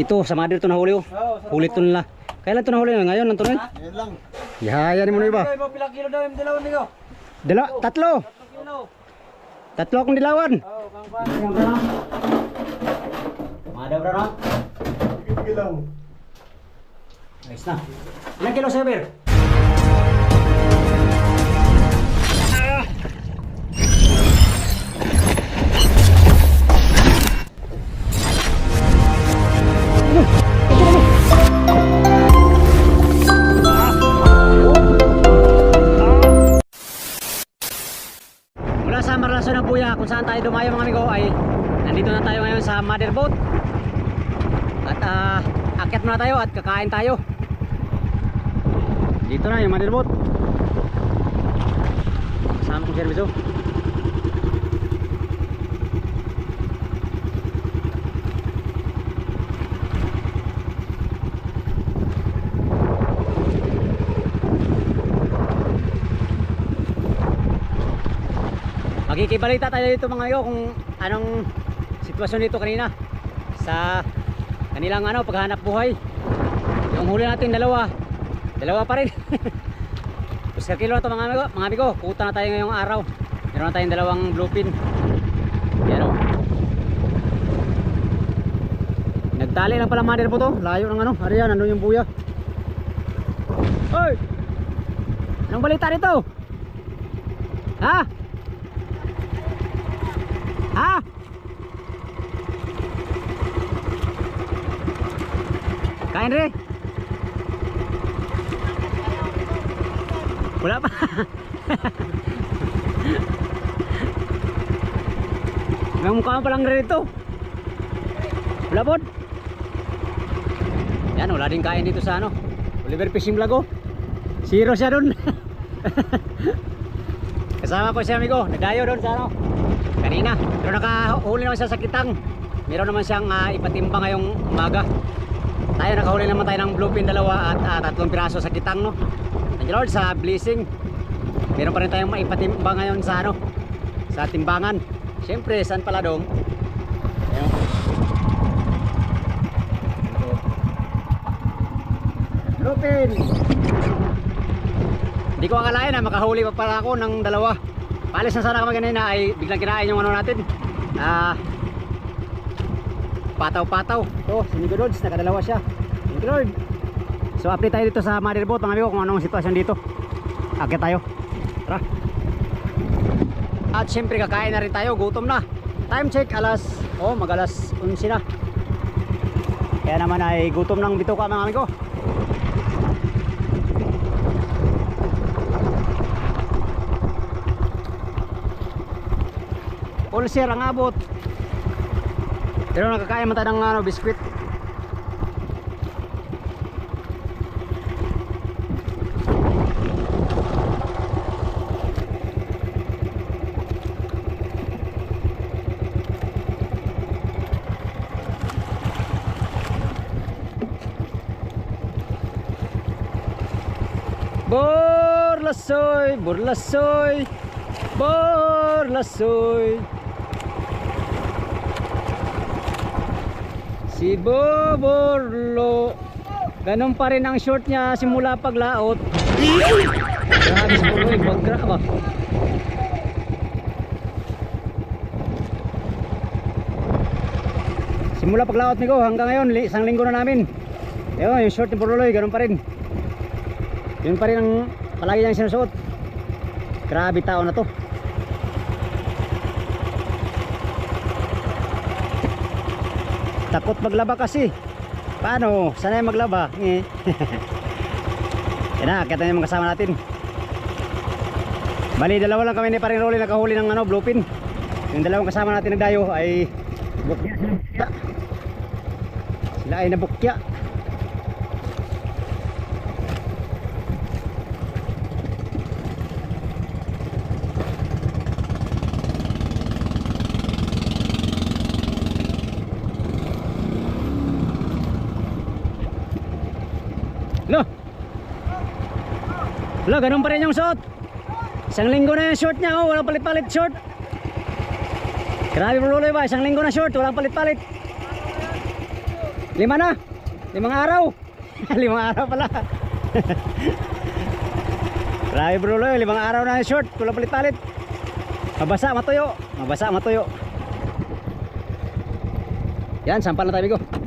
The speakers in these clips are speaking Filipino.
Ito, sa mother to nahuli oh. Huli to nila. Kailan to nahuli? Ngayon lang to na. Ayun lang. Yaya mo na iba. Pilang kilo daw yung dilaw niyo? Dala, tatlo. Tatlong kilo. Tatlo akong dilawan. Oo, kang pa. Mada bro no? Kilaw. Ayos na. Ilang kilo saber? Buya, kung saan tayo dumayo mga amigo ay nandito na tayo ngayon sa mother boat. At ah, akyat muna tayo at kakain tayo. Dito na yung mother boat. Kasama kong service oh. Magkikibalita tayo dito mga amigo kung anong sitwasyon dito kanina sa kanilang ano paghanap buhay. Yung huli natin dalawa. Dalawa pa rin. Puska kilo na to mga amigo, mga amigo. Puta na tayo ngayong araw. Meron na tayong dalawang bluefin. Yan o. Nagtali lang pala mother po to. Layo ng ano. Ariyan, ano yung buya. Hoy! Anong balita dito? Ha? Kain rin. Wala pa. May mukha pa lang rin ito. Wala po. Yan, wala din kain dito sa ano. Oliver Fishing Vlog oh. Zero siya dun. Kasama ko siya amigo. Nagdayo doon sa ano. Kanina. Pero nakahuli naman siya sa kitang. Meron naman siyang ah, ipatimba ngayong umaga. Tayo nakahuli naman tayo ng bluefin dalawa at ah, tatlong piraso sa kitang no. Thank you Lord sa blessing. Meron pa rin tayong maipatimba ngayon sa ano sa timbangan. Siyempre, saan pala dong? Ayun. Bluefin. Hindi ko akalain na makahuli pa pala ako ng dalawa. Palis na sana kami kanina ay biglang kinain yung ano natin. Ah, pataw-pataw. Oh, si Nico Dodds, nakadalawa siya. Thank Lord. So update tayo dito sa mother boat mga amigo kung anong sitwasyon dito. Akit tayo. Tara. At syempre kakain na rin tayo, gutom na. Time check alas, oh mag alas 11 na. Kaya naman ay gutom ng bituka mga amigo. Share ang abot. Pero nakakain man tayo ng ano, biskwit. Borlasoy, Borlasoy, Borlasoy. Si Boborlo. Ganun pa rin ang short niya simula paglaot. Grabe si Boborlo, bagra ba? Simula paglaot ni ko hanggang ngayon, isang linggo na namin. Ayun, yung short ni Boborlo, ganun pa rin. Yun pa rin ang palagi niyang sinusuot. Grabe tao na to. Takot maglaba kasi. Paano? Sanay maglaba. Eh. Na, kita yung mga kasama natin. Bali, dalawa lang kami ni paring Rolly nakahuli ng ano, bluefin. Yung dalawang kasama natin nagdayo ay bukya. Sila ay nabukya. Lo. Lo, ganun pa rin yung suot. Isang linggo na yung short niya, oh, walang palit-palit short. Grabe bro ba, isang linggo na short, walang palit-palit. Lima na. Limang araw. limang araw pala. Grabe bro, Loy. limang araw na yung short. Kulang palit-palit. Mabasa, matuyo. Mabasa, matuyo. Yan, sampal na tayo, Bigo.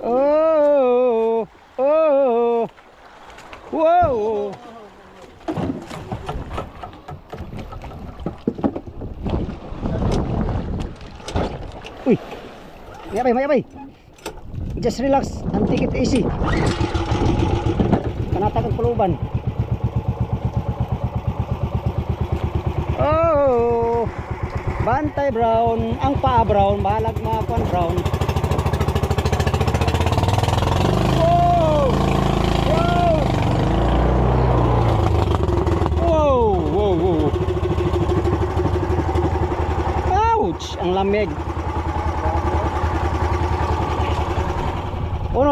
Oh, oh, wow. Uy, mayabay, mayabay. Just relax and take it easy. Kanatag ang puluban. Oh, bantay brown, ang paa brown, balag mga brown.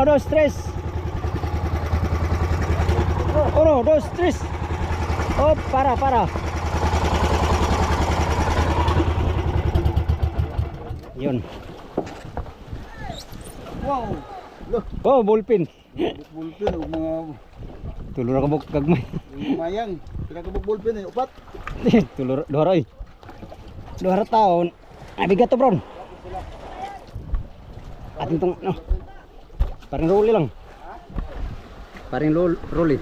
1, 2, 3 1, 2, 3 Oh, para, para. Yun. Wow. Look. Oh, bullpen. Bullpen, o mga Tulura ka kagmay Mayang, pinagabog bullpen eh, upat. Tulura, duhara eh Duhara taon. Abigato bron. Ating tong, no. Paring rolly lang. Paring lol rolly.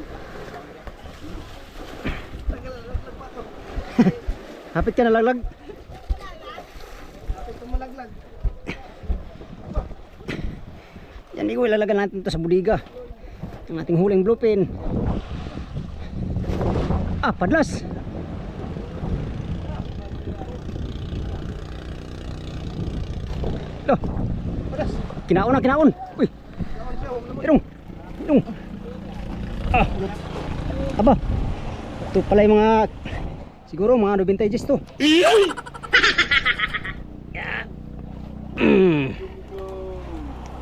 Hapit ka na laglag. Ito malaglag. Yan ikaw ilalagay natin to sa budiga. Ang ating huling bluepin. Ah, padlas. Loh. Kinaon na, kinaon. Uy. Irong. Irong. Ah. Aba. Ito pala yung mga siguro mga 90 Gs to. Mm.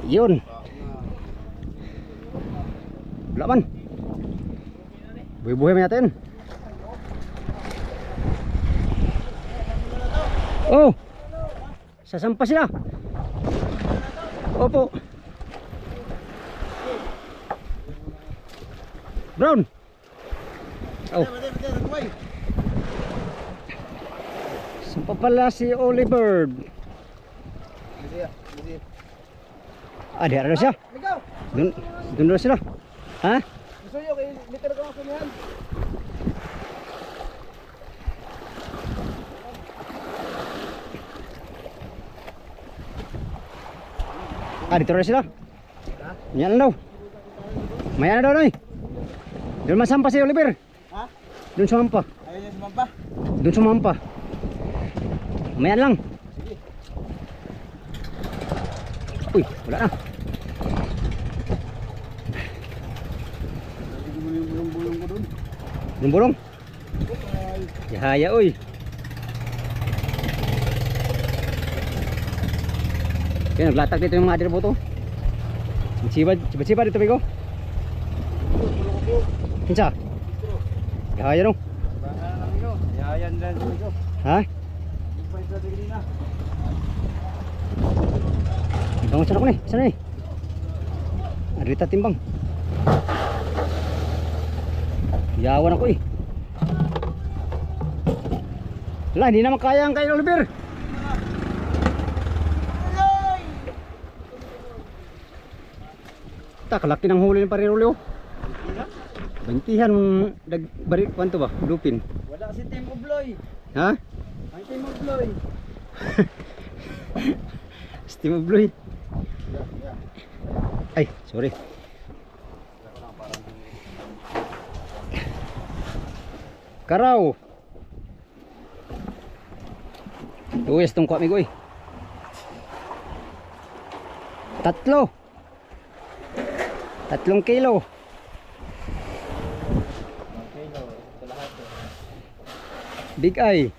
Yun. Wala man. Buhay-buhay natin. Oh. Sasampa sila. Opo. Brown. Oh. Sampa pala si Oliver. Ah, di ano siya? Ikaw! Dun, dun daw sila. Ha? Gusto nyo kay liter ka ako niyan. Ah, dito na sila. Yan daw. Maya na daw noy. Doon masampa si Oliver. Ha? Doon sumampa. Ayaw niya sumampa. Doon sumampa. Maya lang. Uy, wala na. Yung bulong-bulong ko dun. Yung bulong. Yahaya, uy. Kaya naglatag dito yung mga adirboto. Sibad, sibad-sibad dito, Bigo. Kinsa? Yahaya no? Na lang ikaw. Ha? Bangon sana ko ni, sana ni. Arita timbang. Yawan ako eh. Wala, hindi naman kaya ang kay Oliver. Tak, laki ng huli ng parirulyo. Bantihan, dag, bari, kwanto ba? Lupin. Wala si Team Ubloy. Ha? Ang Team Ubloy. Steam of Bloy. Ay, sorry. Karaw. Luwes tong kwami ko eh. Tatlo. Tatlong kilo. Big eye.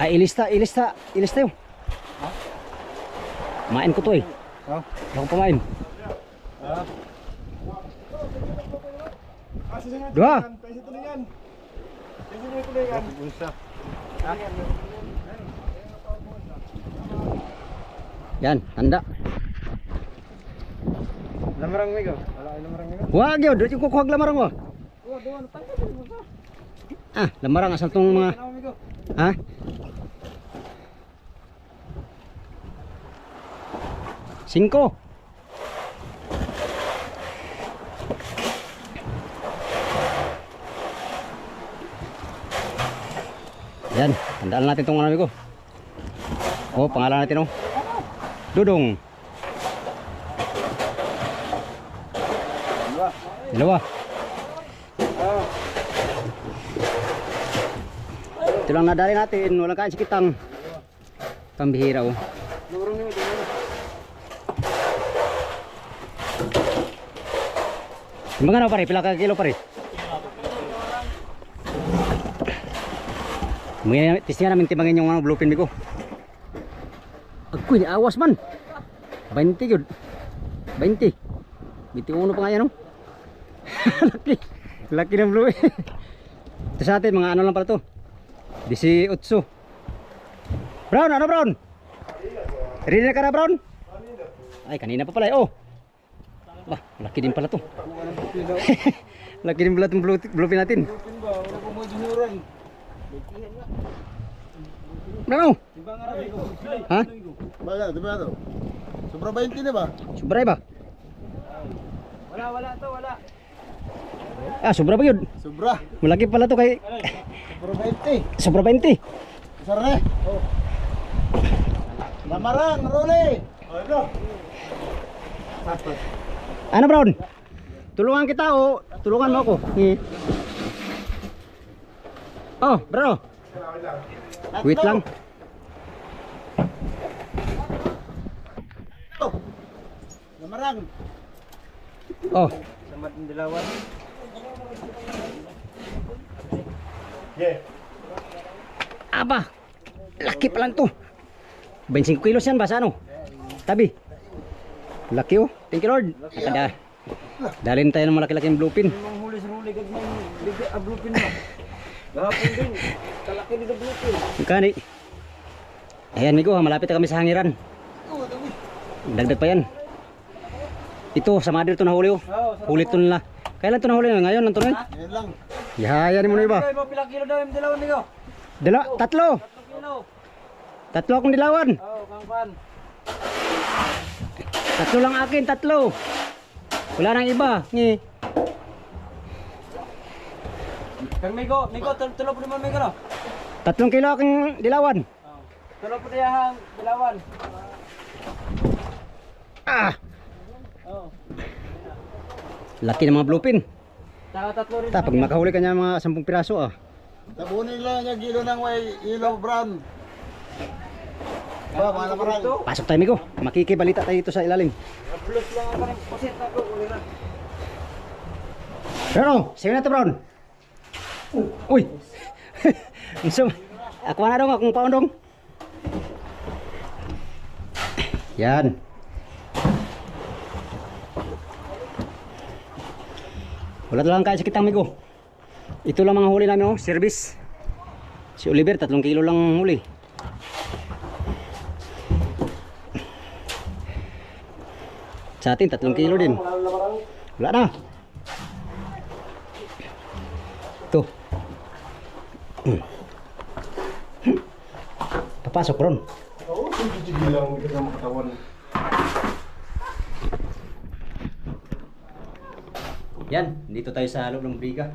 Ay, ilista, ilista, ilista yun. Main ko to eh. Oh. Ako pamain. Dua. Yan, tanda. Lamarang migo. Wala kayo lamarang migo. Wag yun, doon yung kukuhag lamarang mo. Ah, lamarang asal tong mga... Ha? Cinco. Yan, tandaan natin itong ano ko. Oh, pangalan natin oh. Dudong. Dua. Dalawa. Ito lang nadali natin, walang kain sikitang. Pambihira oh. Lamarang migo. Lamarang. Mga ano pare, pila ka kilo pare? Mga testingan namin timbangin yung ano, bluepin ko. Agkoy, awas man. 20 yun. 20. 21 pa nga yan, oh. laki. Laki ng blue. Ito sa atin, mga ano lang pala to. 18. Brown, ano brown? Ready na ka na brown? Ay, kanina pa pala, eh. oh. Bah, laki din pala to. laki din pala itong blue, bluepin natin. Brown, migo. ha? Baga, di ba ito? Sobra 20 na ba? Sobra ba? Wala, wala to, wala. Ah, sobra ba yun? Sobra. Malaki pala to kay Sobra 20. sobra 20. Sarap eh. Oh. Lamarang, Roli. Ano? Ano, Brown? Tulungan kita o tulungan mo ako. Oh, bro. Wait lang. Oh. Lamarang. Oh, Samat ng dilawan. Aba. Laki pa lang to. 25 kilos yan ba sa ano? Tabi. Laki oh. Thank you Lord. Nakada. Dalhin tayo ng malaki-laking bluepin. Ablupin mo. Gahapon din. Kalaki ni ablupin. Kani. Ayan Migo, malapit na kami sa hangiran. Dagdag pa yan. Ito, sa madir to nahuli oh. Huli to nila. Kailan to nahuli? Ngayon, nanto na Yan lang. Yahayan mo na iba. Mo pila kilo daw yung dilawan niyo. Dala, tatlo. Tatlong kilo. Tatlo akong dilawan. Oo, kang pan. Tatlo lang akin, tatlo. Wala nang iba. Ngi. Kang Migo, Migo, tul- tulo po naman Migo no? Tatlong kilo aking dilawan. Oo. Tulo po diyahang dilawan. Ah! Oo. Laki ng mga bluepin. Tsaka tatlo rin. Ta, pag makahuli ka niya mga 10 piraso ah. Tabunin lang yung gilo ng way ilaw brown. Ba, mga lamarang. Ito. Pasok tayo, Migo. Makikibalita tayo dito sa ilalim. Plus lang ang parang pasit na ko. Uli na. Oh. sa'yo na to, Brown. Uy! so, ako na dong, akong paon dong. Yan. Wala lang kaya sa kitang migo. Ito lang mga huli namin, oh, service. Si Oliver, tatlong kilo lang huli. Sa atin, tatlong kilo din. Wala na. Ito. Papasok ron. Oo, sige lang. Hindi ka Yan, dito tayo sa loob ng briga.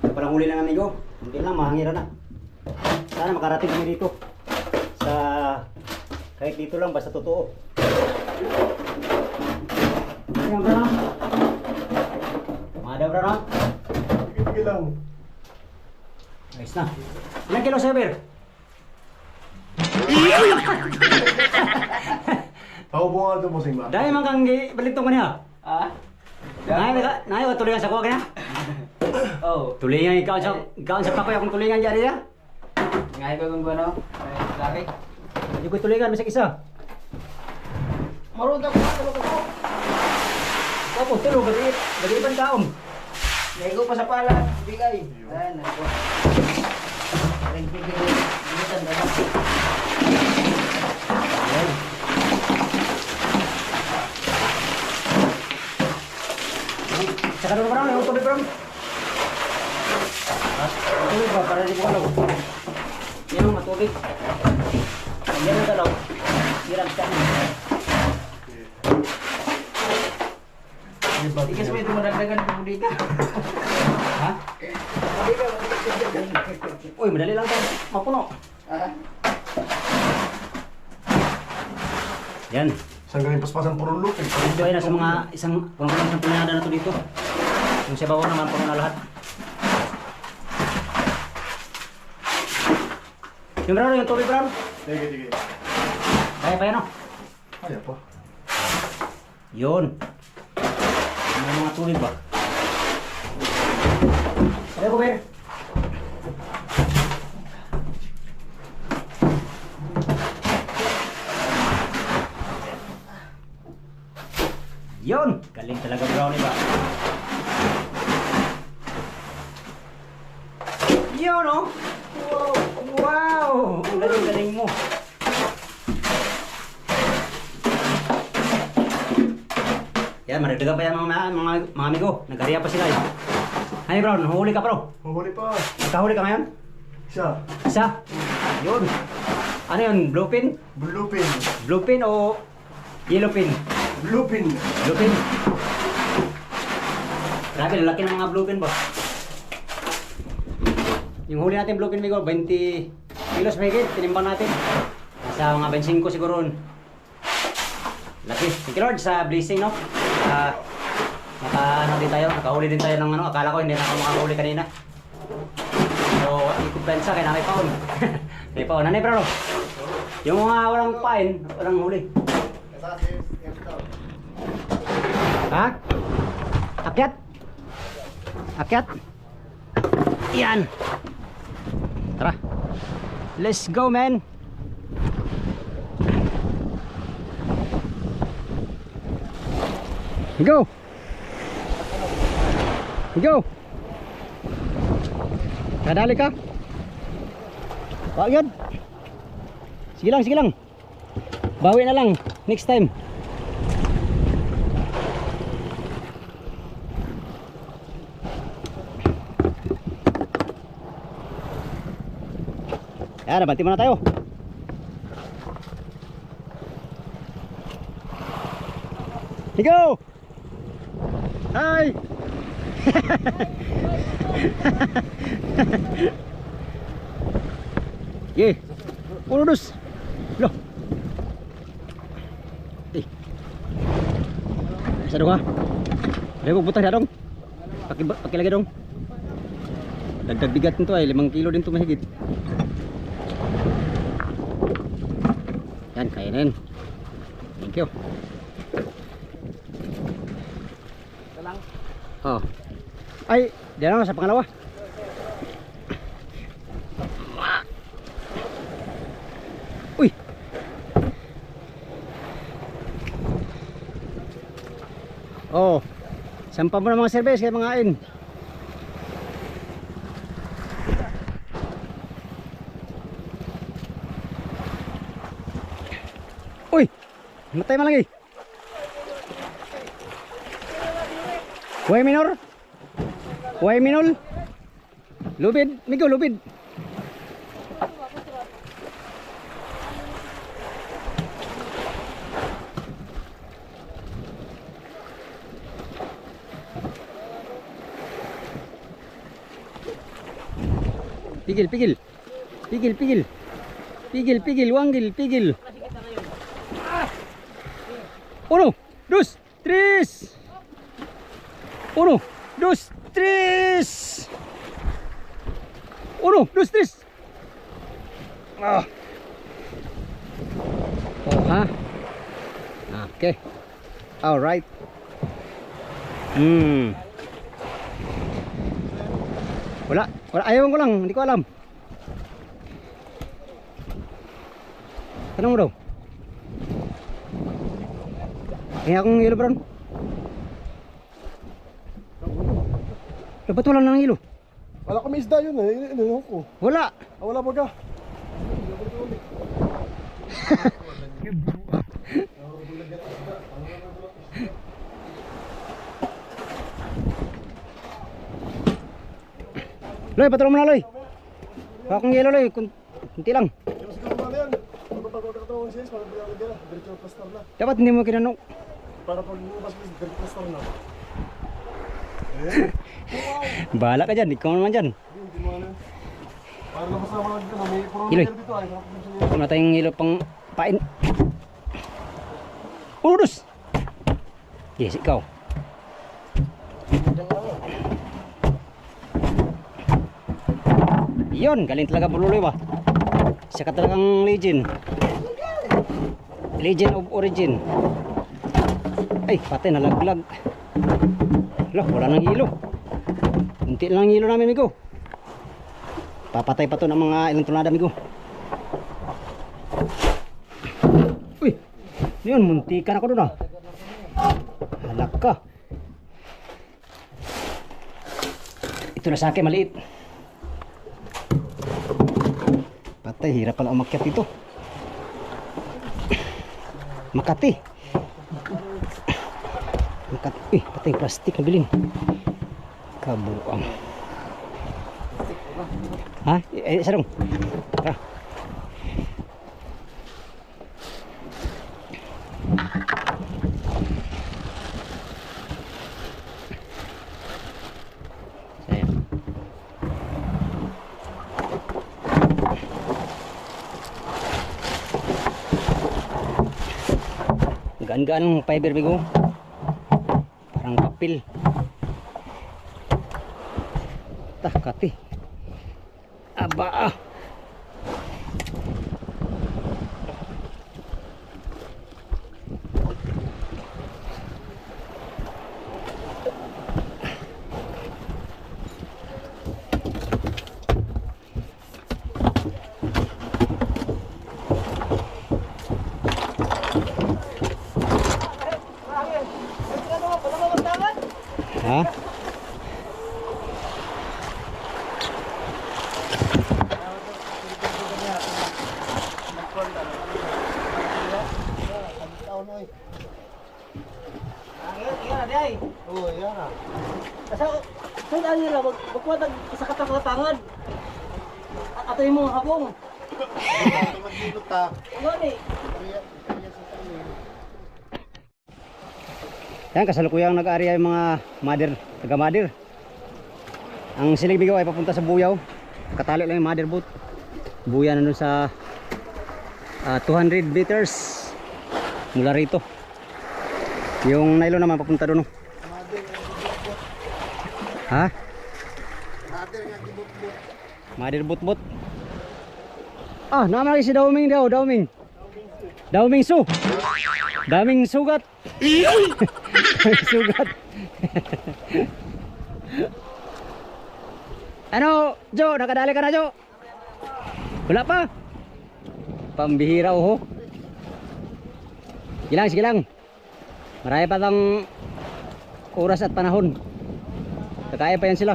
Ito palang huli lang amigo. Hindi lang, mahangira na. Sana makarating kami dito. Sa... Kahit dito lang, basta totoo. Yan, bro. Mada, bro? Sige lang. Ayos na. Ilang kilo, Sever? Ako po nga ito po sing ba? Dahil man kang balintong ka niya. Ah? Nahay, nahay, tuloy sa kuha ka niya. Oh. Tulingan ikaw sa ikaw sa pakoy akong tulingan diyan ya. Ngayon ko kung ano? Lari. Hindi ko tulingan bisag isa. Marunong ako tulog ako. Ako tulog gadi gadi ban kaom. Ngayon pa sa pala. Bigay. Ayan. Ako. Aling bigay. Na lang. Ayan. Saka doon parang yung tubig parang. Tubig ba para di ko alaw. Yan ang matubig. Yan ang dalaw. Yan ang saan. Ikas mo ito madagdagan kung di ka. Ha? Uy, madali lang tayo. Mapuno. Yan. Saan galing paspasan puro lupin? Ito ay nasa mga isang punong-punong isang punyada na to dito. Yung sa bawah naman puno na lahat. Yung brown, yung tubig brown. Sige, sige. Kaya pa yan o. Kaya pa. Yun. May mga tubig ba? Kaya ko, Ber. Yun! Galing talaga brownie ba? Yun oh! Wow! Wow! Ang galing-galing mo! Yan, maragdagan pa yan mga, mga amigo. Nagariya pa sila eh. Honey Brown, huli ka bro. Mahuli pa. Nakahuli ka ngayon? Siya. Isa. Yun. Ano yun? Blue pin? Bluepin. Blue pin o yellow pin? Bluepin. Blue pin. Grabe, lalaki ng mga blue pin ba? Yung huli natin blue pin, Migo, 20 kilos mahigit. Tinimbang natin. Nasa mga 25 siguro. Laki. Thank you Lord sa blessing, no? Ah, naka, ano din tayo, nakahuli din tayo ng ano, akala ko hindi na ako makahuli kanina. So, ikumpensa kay Nanay Paon. Nanay Paon, Nanay Paon, yung mga walang pain, walang huli. Ha? Akyat? Akyat? Yan! Tara. Let's go, man! Go! Go! Kadali ka? Yan. Sige lang, sige lang. Bawi na lang next time. Yan, banti muna tayo. Higo! Hi! Ye. Uno dos. Lo. Eh. Sa dong ha. Lego butang na dong. Paki pakilagay dong. Dagdag bigat nito ay 5 kilo din to mahigit. Yan, yan. Thank you. Oh. Ay, diyan ako sa pangalawa. Uy. Oh. Sampa mo ng mga service kaya mga in. Uy. Matay man lagi. Huwag minor. Huwag minol. Lubid. Migo, lubid. Pigil, pigil. Pigil, pigil. Pigil, pigil, wanggil, pigil. Uno, dos, tres. Uno, dos, tres. Uno, dos, tres. Ah. Oh, ha? Okay. All right. Hmm. Wala. Wala. Ayaw ko lang. Hindi ko alam. Tanong mo daw. Kaya akong yellow brown. Dapat wala nang yellow. Wala kami isda yun eh. Ano ko? Wala. Ah, wala baga. Loy, patulong mo na Loy. Baka akong yellow Loy. Kun- Kunti lang. Na. Na. Dapat hindi mo kinanong. Para pag lumabas mo, diretso plaster na. Bahala ka dyan. Ikaw naman dyan. Iloy. na tayong yellow pang pain. Urus! Yes, ikaw. Yun, galing talaga pululoy ba? Siya ka talagang legend. Legend of origin. Ay, patay, nalaglag. Hala, wala nang hilo. Kunti lang ang hilo namin, amigo. Papatay pa to ng mga ilang tonada, amigo. Uy, yun, muntikan ako doon ah. Halak ka. Ito na sa akin, maliit. Patay, hirap pala umakyat dito. Makati. Makati. Uy, patay, plastic ang bilin. Kabuang. Ha? Eh, sarong. Tara. Gaan-gaan ang fiber bigo. Parang kapil. tapi. Magkuha ng isa ka tangan. Ato mga habong. Magdilot ta. Ano eh? Yan, kasalukuyang nag-area yung mga mother, taga mother. Ang silig bigaw ay papunta sa Buyaw. Katali lang yung mother boat. Buya na sa ah, 200 meters mula rito. Yung nylon naman papunta doon. oh. Ha? Boat boat. Ah, naman lagi si Dauming daw, Dauming. Dauming su. Daming sugat. sugat. ano, Jo, nakadali ka na, Jo? Wala pa? Pambihira, oh. Sige lang, sige lang. Marami pa tang oras at panahon. Kakaya pa yan sila.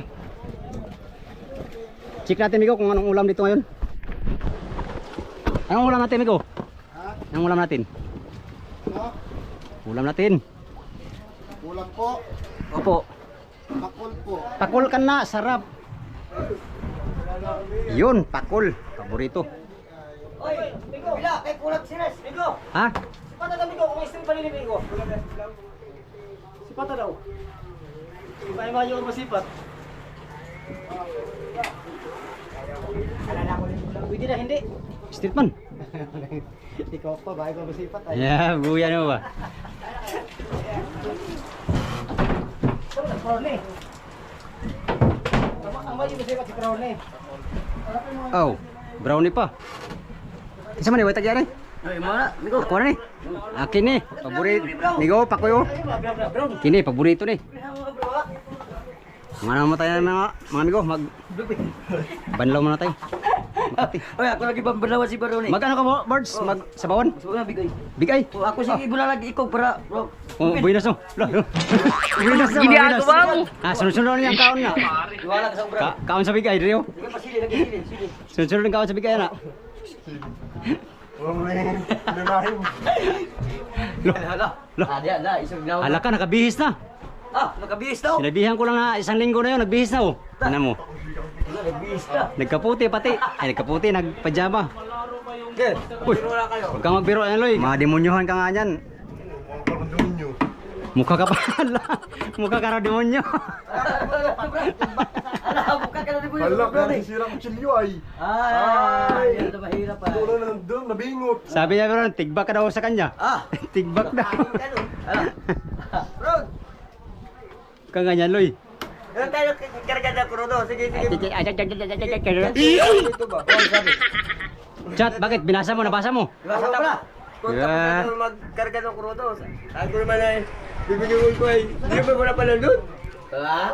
Check natin, Migo, kung anong ulam dito ngayon. Anong ulam natin, Migo? Anong ulam natin? Ano? Ulam natin. Kulang po. Opo. Makul po. Pakul ka na, sarap. Yun, pakul. Paborito. Oy, Bigo! Bila, kay kulat sines, Bigo! Ha? Sipata daw, Bigo, kung istri pa rin ni Bigo. Sipata daw. Iba yung mga yung masipat. Alala ko rin. Pwede na, hindi. Street man. Ikaw pa, bahay ko masipat. Yeah, buya mo ba? Pero na, Crowley. Ang bahay yung masipat si Crowley. Oh, brownie pa. Isa man ni wait agyan eh. Ay, mana? Bigo. Ako na ni. Akin ni. Paborito. Migo, pakoyo. Kini paborito ni. Mga naman tayo mga, mga amigo, mag banlaw muna tayo. Makati. Oy, ako lagi pambalawan si Barone. Magkano ka mo, birds? Mag sa bawon? So na bigay. Bigay. Oh, ako sige ibula lagi ikaw para bro. Oh, buenas no. Buenas no. Ginagawa mo. Ah, sunod-sunod niya ang kaon na. Iwala ka sa ubra. Ka kaon sa bigay, Rio. Sige pa sili lagi sili, sili. Sunod-sunod ang kaon sa bigay na. Wala na. Hala. Ah, na, ginawa. Hala ka, nakabihis na. Ah, nakabihis daw. Sinabihan ko lang na isang linggo na yun, nagbihis na oh. Ano mo? Nakabihis na. Nagkaputi pati. Ay, nagkaputi, nagpajama. Good. Uy, Wala kayo. huwag kang magbiro yan, Loy. Mga demonyohan ka nga yan. Demonyo. Mukha ka pa. Mukha ka raw demonyo. Ala, buka ka na ni Buyo. Hala, kaya nasisira ko chilyo ay. Ay, yan na mahirap pa. Doon na nandun, nabingot. Sabi niya, pero tigbak ka daw sa kanya. Ah. tigbak daw. Bro, Ka ganyan, Loy. Ilan tayo karga na kurudo? Sige, sige. Ito ba? Ano? Chat, bakit? Binasa mo, nabasa mo? Basta pala. Yeah. Kung magkarga ng kurudo. Ako naman ay bibigyan ko ay hindi mo na pala doon. Ah?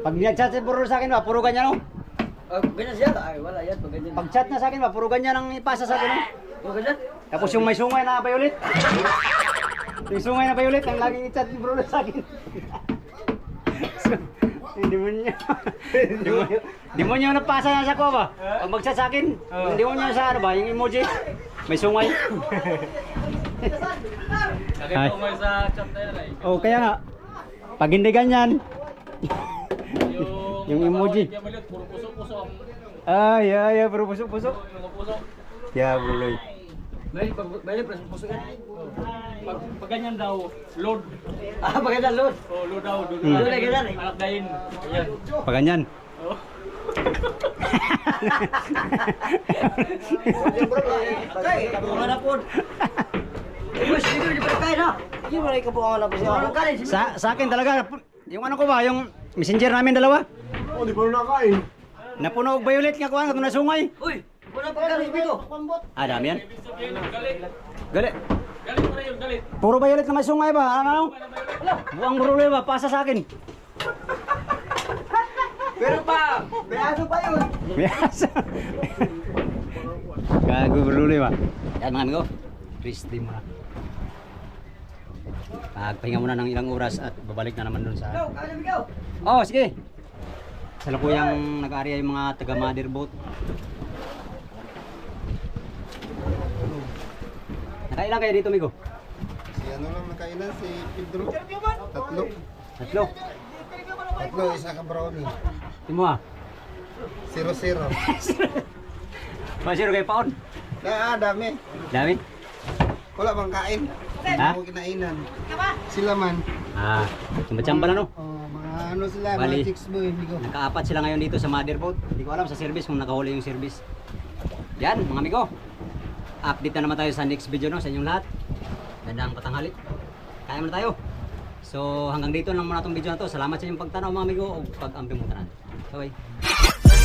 Pag nag-chat si Puro sa akin ba, puro ganyan, no? Oh, ganyan siya. Ay, wala yan. Pag ganyan. Pag chat na sa akin ba, puro ganyan ang ipasa sa akin, no? Pag ganyan? Tapos yung may sungay na violet. Yung sungay na violet, ang laging i-chat ni Bruno sa akin. Hindi mo niya. Hindi mo mo niya napasa na sa ko ba? Pag mag-chat sa akin, hindi mo niya sa ano ba, yung emoji. May sungay. Ay. sa chat na yan ay. Oh, kaya nga. Pag hindi ganyan, Yung, emoji. Puro ay, ay, ay, pero puso-puso. Yeah, Bruno. May may yan. Pag, pag ganyan daw, load. Ah, pag ganyan Lord. Oh, load daw. Load Hmm. Load ganyan. Anak dahin. Ayan. Pag ganyan. Oh. Ko kain. Sa, sa akin talaga, yung ano ko ba, yung messenger namin dalawa, Oh, di pa na nakain. napuno og violet nga kuha, na sungay. Uy, wala pa kanin dito. Ah, dami yan. Galit. Gali. Galit pa yun, galit. Puro violet na may sungay ba? Ano? Buang problema, pasa sa akin. Pero pa, may aso pa yun. Yes. Gago problema. Yan mga amigo. Christy muna. Pagpahinga muna ng ilang oras at babalik na naman dun sa... Oh, sige. Salukuyang nag-aarya yung mga taga Nakailan kayo dito, Migo? Si ano lang nakailan si Pedro? Tatlo. Tatlo. Tatlo, isa ka brownie. Timo ah. Zero zero. Masiro kayo paon. Ah, dami. Dami. Wala bang kain? Ha? Mo kinainan. Sila man. Ah, chamba-chamba na no. Oh, mga ano sila, Bali. mga chicks. Hindi ko. Nakaapat sila ngayon dito sa mother boat. Hindi ko alam sa service kung nakahuli yung service. Yan, mga amigo. Update na naman tayo sa next video no, sa inyong lahat. Gandang patanghali. Kaya muna tayo. So hanggang dito lang muna itong video na to. Salamat sa inyong pagtanaw mga amigo o pag-ampi mo tanan. Bye bye.